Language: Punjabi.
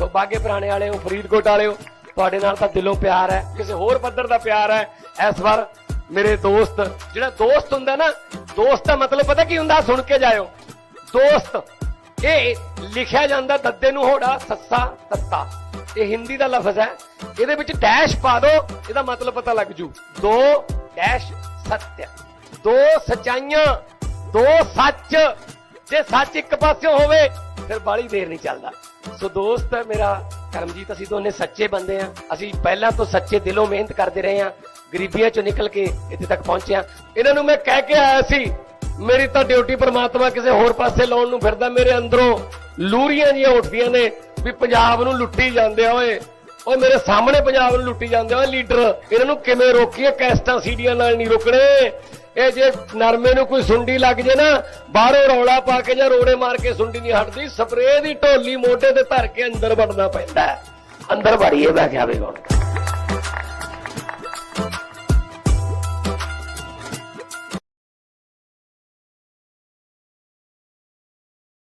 ਸੋ ਬਾਗੇ ਪੁਰਾਣੇ ਵਾਲਿਓ, ਫਰੀਦਕੋਟ ਵਾਲਿਓ, ਤੁਹਾਡੇ ਨਾਲ ਤਾਂ ਦਿਲੋਂ ਪਿਆਰ ਹੈ, ਕਿਸੇ ਹੋਰ ਪੱਧਰ ਦਾ ਪਿਆਰ ਹੈ। ਇਸ ਵਾਰ ਮੇਰੇ ਦੋਸਤ, ਜਿਹੜਾ ਦੋਸਤ ਹੁੰਦਾ ਨਾ, ਦੋਸਤ ਦਾ ਮਤਲਬ ਪਤਾ ਕੀ ਹੁੰਦਾ? ਸੁਣ ਕੇ ਜਾਇਓ। ਦੋਸਤ, ਇਹ ਲਿਖਿਆ ਜਾਂਦਾ ਦੱਦੇ ਨੂੰ ਹੋੜਾ, ਸੱਸਾ, ਤੱਤਾ। ਇਹ ਹਿੰਦੀ ਦਾ ਲਫ਼ਜ਼ ਹੈ। ਇਹਦੇ ਵਿੱਚ ਡੈਸ਼ ਪਾ ਦਿਓ ਇਹਦਾ ਮਤਲਬ ਪਤਾ ਲੱਗ ਜੂ। ਦੋ ਡੈਸ਼ ਸੱਤਿਆ। ਦੋ ਸਚਾਈਆਂ, ਦੋ ਸੱਚ। ਜੇ ਸੱਚ ਇੱਕ ਪਾਸਿਓਂ ਹੋਵੇ, ਫਿਰ ਬਾਲੀ ਦੇਰ ਨਹੀਂ ਚੱਲਦਾ। ਸੋ ਦੋਸਤ, ਮੇਰਾ ਕਰਮਜੀਤ, ਅਸੀਂ ਦੋਨੇ ਸੱਚੇ ਬੰਦੇ ਆ। ਅਸੀਂ ਪਹਿਲਾਂ ਤੋਂ ਸੱਚੇ ਦਿਲੋਂ ਮਿਹਨਤ ਕਰਦੇ ਰਹੇ ਆ। ਗਰੀਬੀਆਂ ਚੋਂ ਨਿਕਲ ਕੇ ਇੱਥੇ ਤੱਕ ਪਹੁੰਚੇ ਆ। ਇਹਨਾਂ ਨੂੰ ਮੈਂ ਕਹਿ ਕੇ ਆਇਆ ਸੀ, ਮੇਰੀ ਤਾਂ ਡਿਊਟੀ ਪਰਮਾਤਮਾ ਕਿਸੇ ਹੋਰ ਪਾਸੇ ਲਾਉਣ ਨੂੰ ਫਿਰਦਾ। ਮੇਰੇ ਅੰਦਰੋਂ ਲੂਰੀਆਂ ਜੀਆਂ ਉੱਠਦੀਆਂ ਨੇ ਵੀ ਪੰਜਾਬ ਨੂੰ ਲੁੱਟੀ ਜਾਂਦੇ ਆ, ਓਏ। ਓਏ, ਮੇਰੇ ਸਾਹਮਣੇ ਪੰਜਾਬ ਨੂੰ ਲੁੱਟੀ ਜਾਂਦੇ ਆ ਲੀਡਰ। ਇਹਨਾਂ ਨੂੰ ਕਿਵੇਂ ਰੋਕੀਏ? ਕੈਸਟਾਂ, ਸੀਡੀਆਂ ਨਾਲ ਨਹੀਂ ਰੋਕਣੇ। ਇਹ ਜੇ ਨਰਮੇ ਨੂੰ ਕੋਈ ਸੁੰਡੀ ਲੱਗ ਜੇ ਨਾ, ਬਾਹਰੋਂ ਰੌਲਾ ਪਾ ਕੇ ਜਾਂ ਰੋੜੇ ਮਾਰ ਕੇ ਸੁੰਡੀ ਨਹੀਂ ਹਟਦੀ, ਸਪਰੇਅ ਦੀ ਢੋਲੀ ਮੋਢੇ ਤੇ ਧਰ ਕੇ ਅੰਦਰ ਵੜਨਾ ਪੈਂਦਾ ਅੰਦਰ ਵੜੀਏ ਮੈਂ ਕਿਹਾ ਵੀ ਹੁਣ